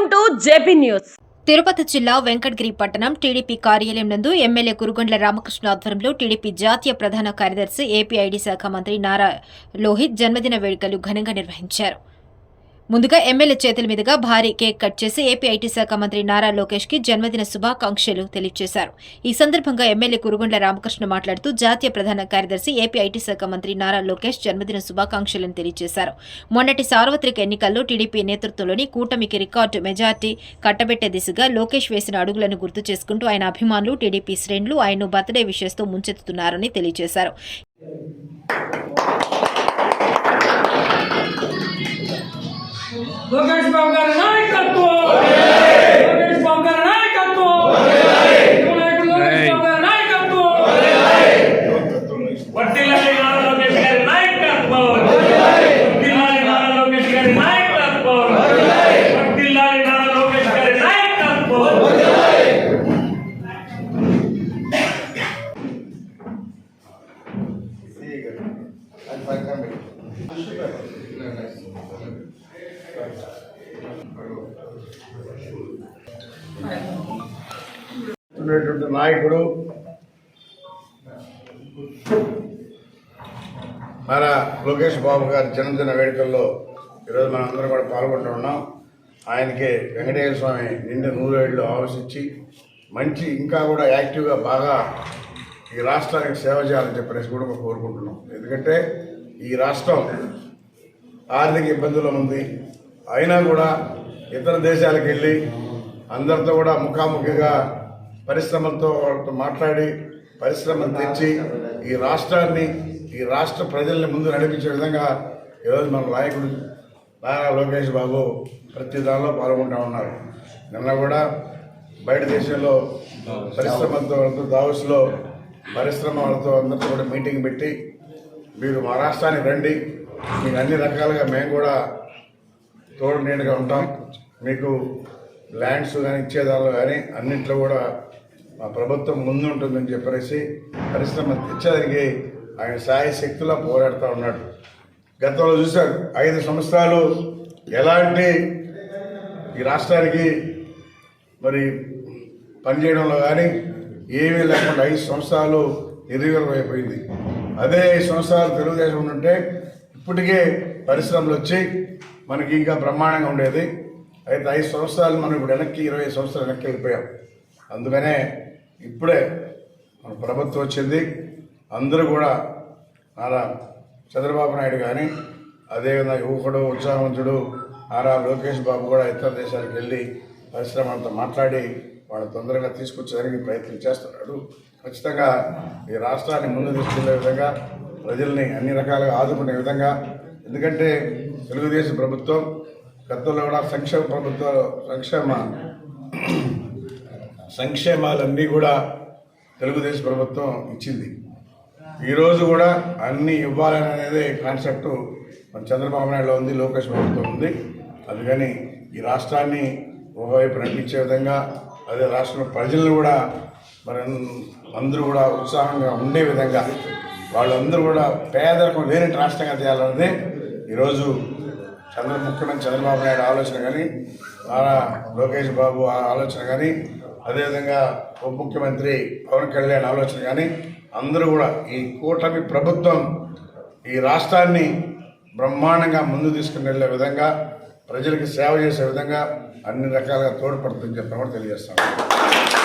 Welcome to JP news. Tirupati జిల్లా వెంకటగిరి పట్టణం TDP కార్యాలయం నందు ఎమ్మెల్యే కురుగొండ్ల రామకృష్ణ ఆధ్వర్యంలో టీడీపీ జాతీయ ప్రధాన కార్యదర్శి ఏపీఐడి శాఖ మంత్రి నారా లోహిత్ జన్మదిన వేడుకలు ఘనంగా నిర్వహించారు. ముందుగా ఎమ్మెల్యే చేతుల మీదుగా భారీ కేక్ కట్ చేసి ఏపీ ఐటీ శాఖ మంత్రి నారా లోకేష్కి జన్మదిన శుభాకాంక్షలు తెలియజేశారు. ఈ సందర్భంగా ఎమ్మెల్యే కురుగొండ్ల రామకృష్ణ మాట్లాడుతూ జాతీయ ప్రధాన కార్యదర్శి ఏపీ ఐటీ శాఖ మంత్రి నారా లోకేష్ జన్మదిన శుభాకాంక్షలను తెలియజేశారు. మొన్నటి సార్వత్రిక ఎన్నికల్లో టీడీపీ నేతృత్వంలోని కూటమికి రికార్డు మెజార్టీ కట్టబెట్టే దిశగా లోకేష్ వేసిన అడుగులను గుర్తు చేసుకుంటూ ఆయన అభిమానులు టీడీపీ శ్రేణులు ఆయన్ను బర్త్డే విషయస్తో ముంచెత్తుతున్నారని తెలియజేశారు. లోకేష్ బాబు గారు ఉన్నటువంటి నాయకుడు. మన లోకేష్ బాబు గారి జన్మదిన వేడుకల్లో ఈరోజు మనం అందరం కూడా పాల్గొంటూ ఉన్నాం. ఆయనకి వెంకటేశ్వర స్వామి నిండు నూరేళ్ళు ఆవశించి మంచి ఇంకా కూడా యాక్టివ్గా బాగా ఈ రాష్ట్రానికి సేవ చేయాలని చెప్పేసి కూడా కోరుకుంటున్నాం. ఎందుకంటే ఈ రాష్ట్రం ఆర్థిక ఇబ్బందుల్లో ఉంది. అయినా కూడా ఇతర దేశాలకు వెళ్ళి అందరితో కూడా ముఖాముఖిగా పరిశ్రమలతో వాళ్ళతో మాట్లాడి పరిశ్రమలు తెచ్చి ఈ రాష్ట్రాన్ని ఈ రాష్ట్ర ప్రజల్ని ముందు నడిపించే విధంగా ఈరోజు మన నాయకుడు నారా లోకేష్ బాబు ప్రతి దానిలో పాల్గొంటూ ఉన్నారు. నిన్న కూడా బయట దేశంలో పరిశ్రమలతో వాళ్ళతో దావస్లో పరిశ్రమ వాళ్ళతో అందరితో కూడా మీటింగ్ పెట్టి మీరు మా రాష్ట్రానికి రండి. మీకు అన్ని రకాలుగా మేము కూడా తోడు నీడగా ఉంటాం. మీకు ల్యాండ్స్ కానీ ఇచ్చేదానిలో కానీ అన్నింటిలో కూడా మా ప్రభుత్వం ముందు ఉంటుందని చెప్పేసి పరిశ్రమ తెచ్చేదానికి ఆయన సాయ శక్తిలో పోరాడుతూ ఉన్నాడు. గతంలో చూశారు ఐదు సంవత్సరాలు ఎలాంటి ఈ రాష్ట్రానికి మరి పనిచేయడంలో కానీ ఏమీ లేకుండా ఐదు సంవత్సరాలు నిర్వీర్యం అయిపోయింది అదే ఐదు సంవత్సరాలు తెలుగుదేశం ఉంటే ఇప్పటికే పరిశ్రమలు వచ్చి మనకి ఇంకా బ్రహ్మాండంగా ఉండేది. అయితే ఐదు సంవత్సరాలు మనం ఇప్పుడు వెనక్కి ఇరవై సంవత్సరాలు వెనక్కి వెళ్ళిపోయాం. అందుకనే ఇప్పుడే మన ప్రభుత్వం వచ్చింది. అందరూ కూడా నారా చంద్రబాబు నాయుడు కానీ అదేవిధంగా యువకుడు ఉత్సాహవంతుడు నారా లోకేష్ బాబు కూడా ఇతర దేశాలకు వెళ్ళి పరిశ్రమలతో మాట్లాడి వాళ్ళు తొందరగా తీసుకొచ్చేదానికి ప్రయత్నం చేస్తున్నాడు. ఖచ్చితంగా ఈ రాష్ట్రాన్ని ముందు తీసుకెళ్ళే విధంగా ప్రజల్ని అన్ని రకాలుగా ఆదుకునే విధంగా ఎందుకంటే తెలుగుదేశం ప్రభుత్వం గతంలో కూడా సంక్షేమ ప్రభుత్వ సంక్షేమ సంక్షేమాలన్నీ కూడా తెలుగుదేశం ప్రభుత్వం ఇచ్చింది. ఈరోజు కూడా అన్నీ ఇవ్వాలని అనేది కాన్సెప్ట్ మన చంద్రబాబు నాయుడులో ఉంది లోకేష్ ప్రభుత్వం ఉంది. అందుకని ఈ రాష్ట్రాన్ని ఒకవైపు నడిపించే విధంగా అదే రాష్ట్రంలో ప్రజలను కూడా మరి అందరూ కూడా ఉత్సాహంగా ఉండే విధంగా వాళ్ళందరూ కూడా పేదరికం లేని రాష్ట్రంగా చేయాలన్నది ఈరోజు చంద్ర ముఖ్యమంత్రి చంద్రబాబు నాయుడు ఆలోచన కానీ నారా లోకేష్ బాబు ఆ ఆలోచన కానీ అదేవిధంగా ఉప ముఖ్యమంత్రి పవన్ కళ్యాణ్ ఆలోచన కానీ అందరూ కూడా ఈ కూటమి ప్రభుత్వం ఈ రాష్ట్రాన్ని బ్రహ్మాండంగా ముందు తీసుకుని వెళ్ళే విధంగా ప్రజలకి సేవ చేసే విధంగా అన్ని రకాలుగా తోడ్పడుతుందని చెప్పడం కూడా తెలియజేస్తాను